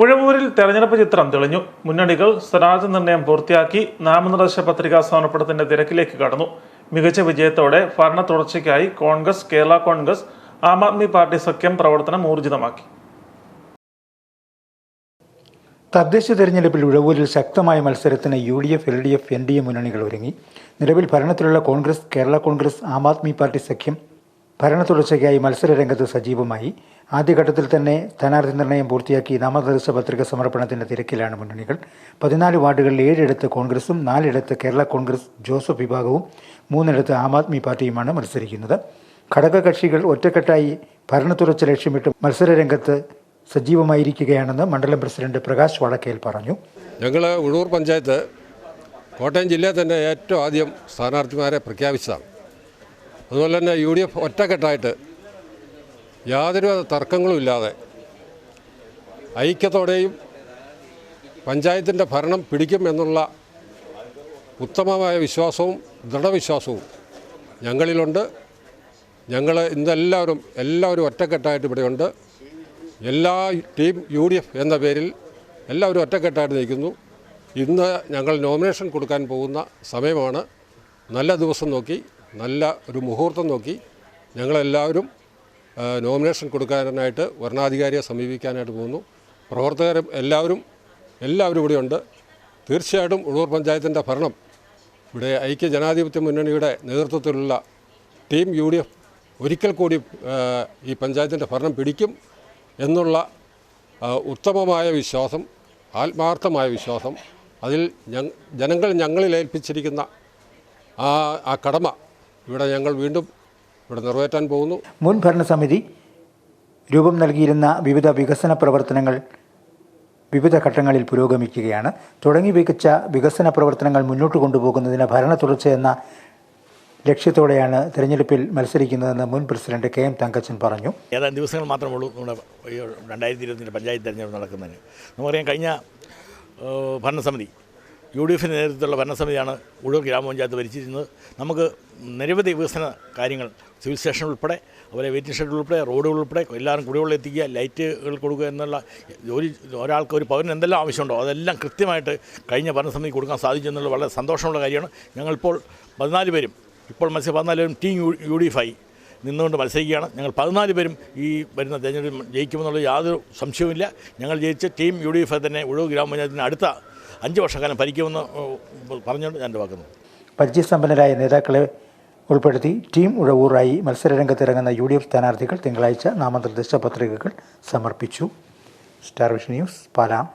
ഉഴവൂരിൽ തെരഞ്ഞെടുപ്പ് ചിത്രം തെളിഞ്ഞു. മുന്നണികൾ സ്വരാജ് നിർണയം പൂർത്തിയാക്കി നാമനിർദ്ദേശ പത്രികാ സമർപ്പണത്തിന്റെ തിരക്കിലേക്ക് കടന്നു. മികച്ച വിജയത്തോടെ ഭരണ തുടർച്ചയ്ക്കായി Congress Kerala Congress Aam Aadmi party സഖ്യം പ്രവർത്തനം ഊർജിതമാക്കി. തദ്ദേശ തെരഞ്ഞെടുപ്പിൽ ഉഴവൂരിൽ ശക്തമായ മത്സരത്തിന് U D F L D F N D A മുന്നണികൾ ഒരുങ്ങി. നിലവിൽ ഭരണത്തിലുള്ള Congress Kerala Congress Aam Aadmi party സഖ്യം ഭരണ തുടർച്ചയ്ക്കായി മത്സര രംഗത്ത് സജീവമായി. ആദ്യഘട്ടത്തിൽ തന്നെ സ്ഥാനാർത്ഥി നിർണയം പൂർത്തിയാക്കി നാമനിർദ്ദേശ പത്രിക സമർപ്പണത്തിന്റെ തിരക്കിലാണ് മുന്നണികൾ. പതിനാല് വാർഡുകളിൽ ഏഴിടത്ത് കോൺഗ്രസും നാലിടത്ത് കേരള കോൺഗ്രസ് ജോസഫ് വിഭാഗവും മൂന്നിടത്ത് ആം ആദ്മി പാർട്ടിയുമാണ് മത്സരിക്കുന്നത്. ഘടകകക്ഷികൾ ഒറ്റക്കെട്ടായി ഭരണത്തുറച്ച് ലക്ഷ്യമിട്ട് മത്സരരംഗത്ത് സജീവമായിരിക്കുകയാണെന്ന് മണ്ഡലം പ്രസിഡന്റ് പ്രകാശ് വടക്കേൽ പറഞ്ഞു. ഞങ്ങൾ ഉഴൂർ പഞ്ചായത്ത് കോട്ടയം ജില്ലയിൽ തന്നെ ഏറ്റവും ആദ്യം സ്ഥാനാർത്ഥിമാരെ പ്രഖ്യാപിച്ചതാണ്. അതുപോലെ തന്നെ യു ഡി എഫ് ഒറ്റക്കെട്ടായിട്ട് യാതൊരു തർക്കങ്ങളും ഇല്ലാതെ ഐക്യത്തോടെയും പഞ്ചായത്തിന്റെ ഭരണം പിടിക്കും എന്നുള്ള ഉത്തമമായ വിശ്വാസവും ദൃഢവിശ്വാസവും ഞങ്ങളിലുണ്ട്. ഞങ്ങൾ ഇന്നെല്ലാവരും എല്ലാവരും ഒറ്റക്കെട്ടായിട്ട് ഇവിടെയുണ്ട്. എല്ലാ ടീം യു ഡി എഫ് എന്ന പേരിൽ എല്ലാവരും ഒറ്റക്കെട്ടായിട്ട് നിൽക്കുന്നു. ഇന്ന് ഞങ്ങൾ നോമിനേഷൻ കൊടുക്കാൻ പോകുന്ന സമയമാണ്. നല്ല ദിവസം നോക്കി നല്ല ഒരു മുഹൂർത്തം നോക്കി ഞങ്ങളെല്ലാവരും നോമിനേഷൻ കൊടുക്കാനായിട്ട് വരണാധികാരിയെ സമീപിക്കാനായിട്ട് പോകുന്നു. പ്രവർത്തകർ എല്ലാവരും എല്ലാവരും ഇവിടെയുണ്ട് തീർച്ചയായിട്ടും ഉഴൂർ പഞ്ചായത്തിന്റെ ഭരണം ഇവിടെ ഐക്യ ജനാധിപത്യ മുന്നണിയുടെ നേതൃത്വത്തിലുള്ള ടീം യു ഡി എഫ് ഒരിക്കൽ കൂടി ഈ പഞ്ചായത്തിന്റെ ഭരണം പിടിക്കും എന്നുള്ള ഉത്തമമായ വിശ്വാസം ആത്മാർത്ഥമായ വിശ്വാസം അതിൽ ജനങ്ങൾ ഞങ്ങളിൽ ഏൽപ്പിച്ചിരിക്കുന്ന ആ ആ കടമ ഇവിടെ ഞങ്ങൾ വീണ്ടും ഇവിടെ നിറവേറ്റാൻ പോകുന്നു. മുൻ ഭരണസമിതി രൂപം നൽകിയിരുന്ന വിവിധ വികസന പ്രവർത്തനങ്ങൾ വിവിധ ഘട്ടങ്ങളിൽ പുരോഗമിക്കുകയാണ്. തുടങ്ങി വെച്ച വികസന പ്രവർത്തനങ്ങൾ മുന്നോട്ട് കൊണ്ടുപോകുന്നതിന് ഭരണ തുടർച്ച എന്ന ലക്ഷ്യത്തോടെയാണ് തെരഞ്ഞെടുപ്പിൽ മത്സരിക്കുന്നതെന്ന് മുൻ പ്രസിഡന്റ് കെ എം തങ്കച്ചൻ പറഞ്ഞു. ഏതാനും ദിവസങ്ങൾ മാത്രമേ ഉള്ളൂ നമ്മുടെ രണ്ടായിരത്തി ഇരുപത്തിന്റെ പഞ്ചായത്ത് തെരഞ്ഞെടുപ്പ് നടക്കുന്നതിന്. നമുക്കറിയാം കഴിഞ്ഞ ഭരണസമിതി യു ഡി എഫിന്റെ നേതൃത്വത്തിലുള്ള ഭരണസമിതിയാണ് ഉഴൂർ ഗ്രാമപഞ്ചായത്ത് ഭരിച്ചിരുന്നത് നമുക്ക് നിരവധി വികസന കാര്യങ്ങൾ സിവിൽ സ്റ്റേഷൻ ഉൾപ്പെടെ അതുപോലെ വെയിറ്റിംഗ് ഷെഡ് ഉൾപ്പെടെ റോഡുകൾ ഉൾപ്പെടെ എല്ലാവരും കുടിവെള്ളം എത്തിക്കുക ലൈറ്റുകൾ കൊടുക്കുക എന്നുള്ള ജോലി ഒരാൾക്ക് ഒരു പൗരന് എന്തെല്ലാം ആവശ്യമുണ്ടോ അതെല്ലാം കൃത്യമായിട്ട് കഴിഞ്ഞ ഭരണസമിതി കൊടുക്കാൻ സാധിച്ചു എന്നുള്ളത് വളരെ സന്തോഷമുള്ള കാര്യമാണ്. ഞങ്ങളിപ്പോൾ പതിനാല് പേരും ഇപ്പോൾ മത്സ്യ പതിനാല് പേരും ടീം യു ഡി എഫ് ആയി. നിന്നുകൊണ്ട് മത്സരിക്കുകയാണ്. ഞങ്ങൾ പതിനാല് പേരും ഈ വരുന്ന തെരഞ്ഞെടുപ്പിൽ ജയിക്കുമെന്നുള്ള യാതൊരു സംശയവുമില്ല. ഞങ്ങൾ ജയിച്ച ടീം യു ഡി എഫ് തന്നെ ഉഴവ് ഗ്രാമപഞ്ചായത്തിന് അടുത്ത അഞ്ച് വർഷക്കാലം ഭരിക്കുമെന്ന് പറഞ്ഞുകൊണ്ട് ഞാൻ വാക്കുന്നു പരിചയസമ്പന്നരായ നേതാക്കളെ ഉൾപ്പെടുത്തി ടീം ഉഴവൂറായി മത്സരരംഗത്തിറങ്ങുന്ന യു ഡി എഫ് സ്ഥാനാർത്ഥികൾ തിങ്കളാഴ്ച നാമനിർദ്ദേശ പത്രികകൾ സമർപ്പിച്ചു. Star vision news പാലാം.